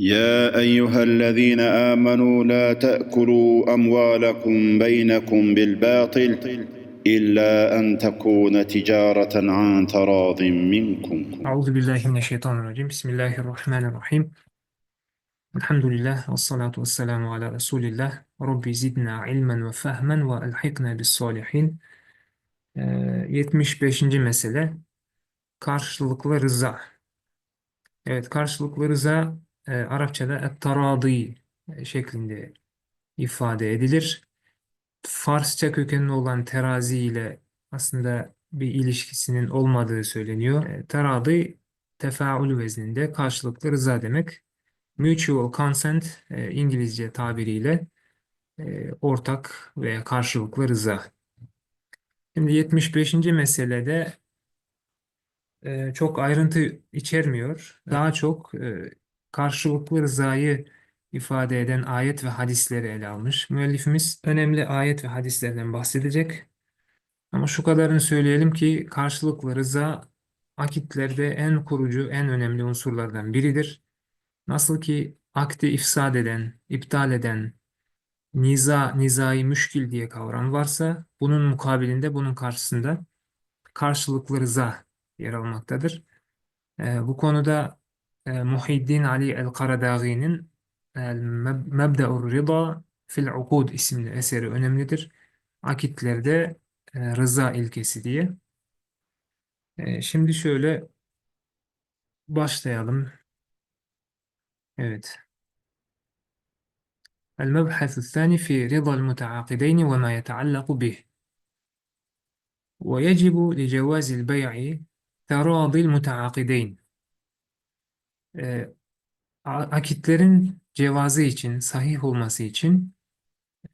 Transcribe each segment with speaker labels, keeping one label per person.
Speaker 1: يا أيها الذين آمنوا لا تأكلوا أموالكم بينكم بالباطل إلا أن تكون تجارة عن تراض منكم.
Speaker 2: أعوذ بالله من الشيطان الرجيم. بسم الله الرحمن الرحيم. الحمد لله والصلاة والسلام على رسول الله. ربي زدنا علما وفهما وألحقنا بالصالحين. Ee, 75. mesele. Karşılıklı rıza. Evet karşılıklı rıza e, Arapçada et-taradi şeklinde ifade edilir. Farsça kökenli olan terazi ile aslında bir ilişkisinin olmadığı söyleniyor. E, Teradi tefaül vezninde karşılıklı rıza demek. Mutual consent e, İngilizce tabiriyle e, ortak veya karşılıklı rıza. Şimdi 75. meselede e, çok ayrıntı içermiyor. Daha çok e, karşılıklı rızayı ifade eden ayet ve hadisleri ele almış. Müellifimiz önemli ayet ve hadislerden bahsedecek. Ama şu kadarını söyleyelim ki karşılıklı rıza akitlerde en kurucu, en önemli unsurlardan biridir. Nasıl ki akdi ifsad eden, iptal eden, niza, nizai müşkil diye kavram varsa bunun mukabilinde, bunun karşısında karşılıklı rıza yer almaktadır. Ee, bu konuda e, Muhyiddin Ali el-Karadaği'nin El Mebde'ur Rıda fil Ukud isimli eseri önemlidir. Akitlerde e, rıza ilkesi diye. E, şimdi şöyle başlayalım. Evet. المبحث الثاني في رضا المتعاقدين وما يتعلق به ويجب لجواز البيع تراضي المتعاقدين e, akitlerin cevazı için, sahih olması için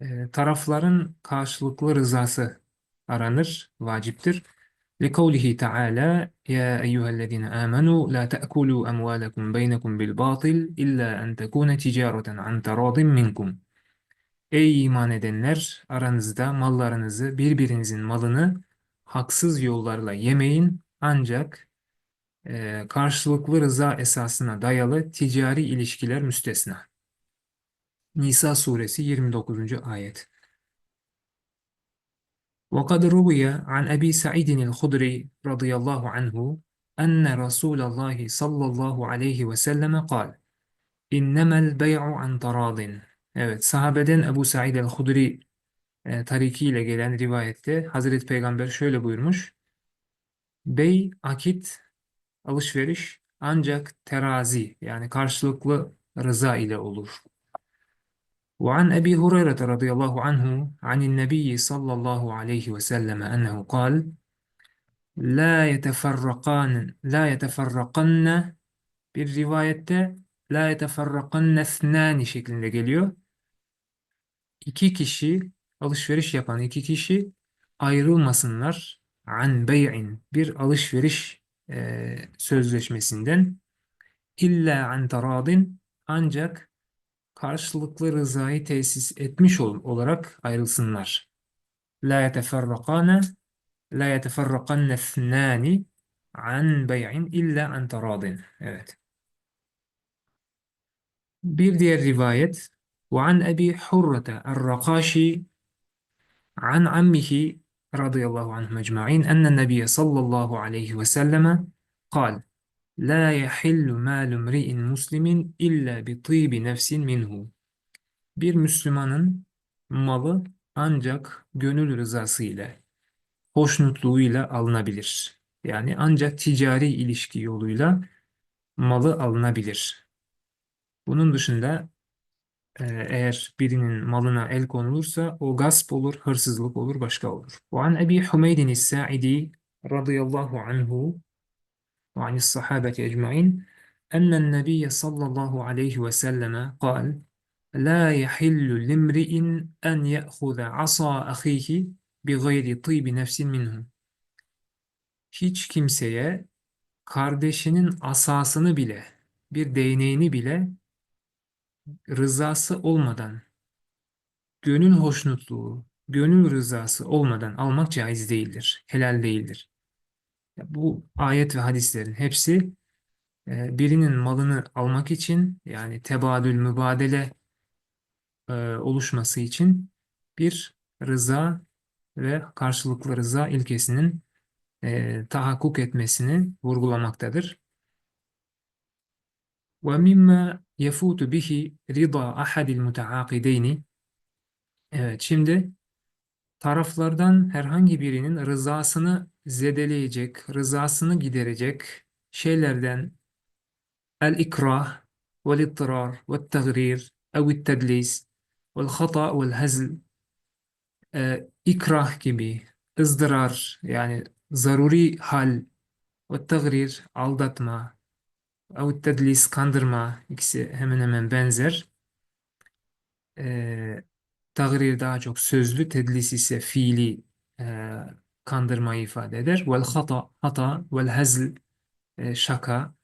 Speaker 2: e, tarafların karşılıklı rızası aranır, vaciptir. لقوله تعالى يا أيها الذين آمنوا لا تأكلوا أموالكم بينكم بالباطل إلا أن تكون تجارة عن تراض منكم Ey iman edenler aranızda mallarınızı birbirinizin malını haksız yollarla yemeyin ancak e, karşılıklı rıza esasına dayalı ticari ilişkiler müstesna. Nisa suresi 29. ayet. وقد روي عن أبي سعيد الخدري رضي الله عنه أن رسول الله صلى الله عليه وسلم قال إنما البيع عن تراض Evet, sahabeden Ebu Said el-Hudri e, tarikiyle gelen rivayette Hazreti Peygamber şöyle buyurmuş. Bey, akit, alışveriş ancak terazi yani karşılıklı rıza ile olur. وعن أبي هريرة رضي الله عنه عن النبي صلى الله عليه وسلم أنه قال لا يتفرقان لا يتفرقن bir rivayette la yeteferrakanne ethnani şeklinde geliyor. İki kişi alışveriş yapan iki kişi ayrılmasınlar an bey'in bir alışveriş e, sözleşmesinden illa an taradin ancak karşılıklı rızayı tesis etmiş ol, olarak ayrılsınlar. La yeteferrakane la yeteferrakanne ethnani an bey'in illa an taradin. Evet. Bir diğer rivayet وعن أبي حرة الرقاشي عن عمه radıyallahu anhum ecma'in enne nebiye sallallahu aleyhi ve selleme kal La yahillu malu mri'in muslimin illa bi tibi nefsin minhu. Bir Müslümanın malı ancak gönül rızası ile, hoşnutluğu ile alınabilir. Yani ancak ticari ilişki yoluyla malı alınabilir. Bunun dışında eğer birinin malına el konulursa o gasp olur, hırsızlık olur, başka olur. وعن أبي حميد الساعدي رضي الله عنه وعن الصحابة أجمعين أن النبي صلى الله عليه وسلم قال لا يحل لامرئ أن يأخذ عصا أخيه بغير طيب نفس منه Hiç kimseye kardeşinin asasını bile, bir değneğini bile rızası olmadan, gönül hoşnutluğu, gönül rızası olmadan almak caiz değildir, helal değildir. Bu ayet ve hadislerin hepsi e, birinin malını almak için yani tebadül mübadele e, oluşması için bir rıza ve karşılıklı rıza ilkesinin e, tahakkuk etmesini vurgulamaktadır. وَمِمَّا yefutu bihi rida ahadil muteakideyni Evet şimdi taraflardan herhangi birinin rızasını zedeleyecek, rızasını giderecek şeylerden el ikrah vel ittirar ve tegrir ev tedlis vel hata vel hezl e, ikrah gibi ızdırar yani zaruri hal ve tegrir aldatma ev-tedlis kandırma ikisi hemen hemen benzer. E, tagrir daha çok sözlü, tedlis ise fiili e, kandırmayı ifade eder. Vel hata, hata, vel hazl, e, şaka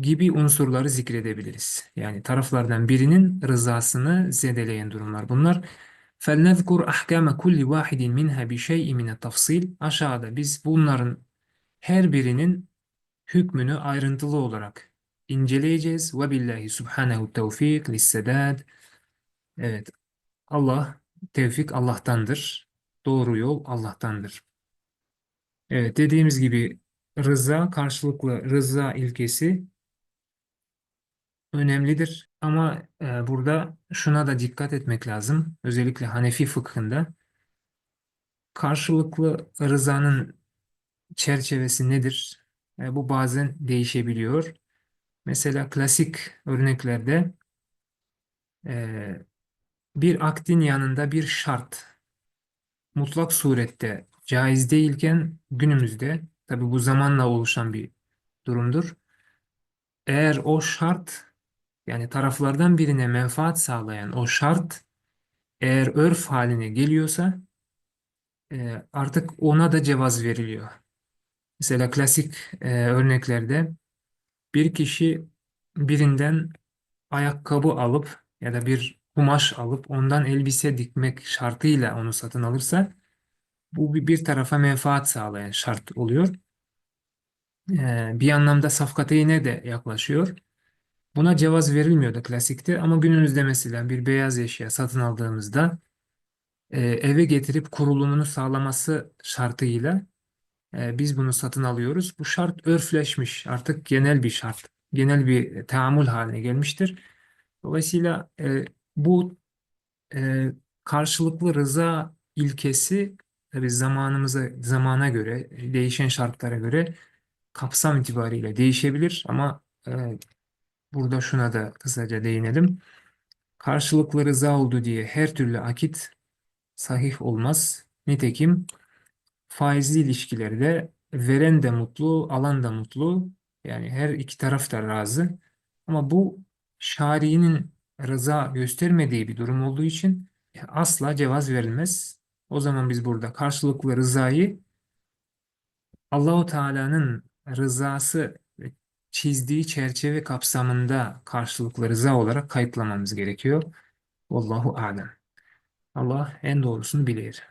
Speaker 2: gibi unsurları zikredebiliriz. Yani taraflardan birinin rızasını zedeleyen durumlar bunlar. فَلْنَذْكُرْ أَحْكَامَ كُلِّ وَاحِدٍ مِنْهَا بِشَيْءٍ مِنَ التَّفْصِيلِ Aşağıda biz bunların her birinin hükmünü ayrıntılı olarak inceleyeceğiz. Ve billahi subhanehu tevfik lissedad. Evet. Allah, tevfik Allah'tandır. Doğru yol Allah'tandır. Evet dediğimiz gibi rıza karşılıklı rıza ilkesi önemlidir. Ama e, burada şuna da dikkat etmek lazım. Özellikle Hanefi fıkhında karşılıklı rızanın çerçevesi nedir? E, bu bazen değişebiliyor. Mesela klasik örneklerde e, bir akdin yanında bir şart mutlak surette caiz değilken günümüzde tabi bu zamanla oluşan bir durumdur. Eğer o şart yani taraflardan birine menfaat sağlayan o şart eğer örf haline geliyorsa e, artık ona da cevaz veriliyor. Mesela klasik e, örneklerde bir kişi birinden ayakkabı alıp ya da bir kumaş alıp ondan elbise dikmek şartıyla onu satın alırsa bu bir, tarafa menfaat sağlayan şart oluyor. E, bir anlamda safkateyne de yaklaşıyor. Buna cevaz verilmiyordu klasikte ama günümüzde mesela bir beyaz eşya satın aldığımızda e, eve getirip kurulumunu sağlaması şartıyla e, biz bunu satın alıyoruz. Bu şart örfleşmiş artık genel bir şart, genel bir tahammül haline gelmiştir. Dolayısıyla e, bu e, karşılıklı rıza ilkesi tabii zamanımıza, zamana göre, değişen şartlara göre kapsam itibariyle değişebilir ama e, Burada şuna da kısaca değinelim. Karşılıklı rıza oldu diye her türlü akit sahih olmaz. Nitekim faizli ilişkilerde veren de mutlu, alan da mutlu. Yani her iki taraf da razı. Ama bu şari'nin rıza göstermediği bir durum olduğu için asla cevaz verilmez. O zaman biz burada karşılıklı rızayı Allahu Teala'nın rızası çizdiği çerçeve kapsamında karşılıklı rıza olarak kayıtlamamız gerekiyor. Vallahu a'lem. Allah en doğrusunu bilir.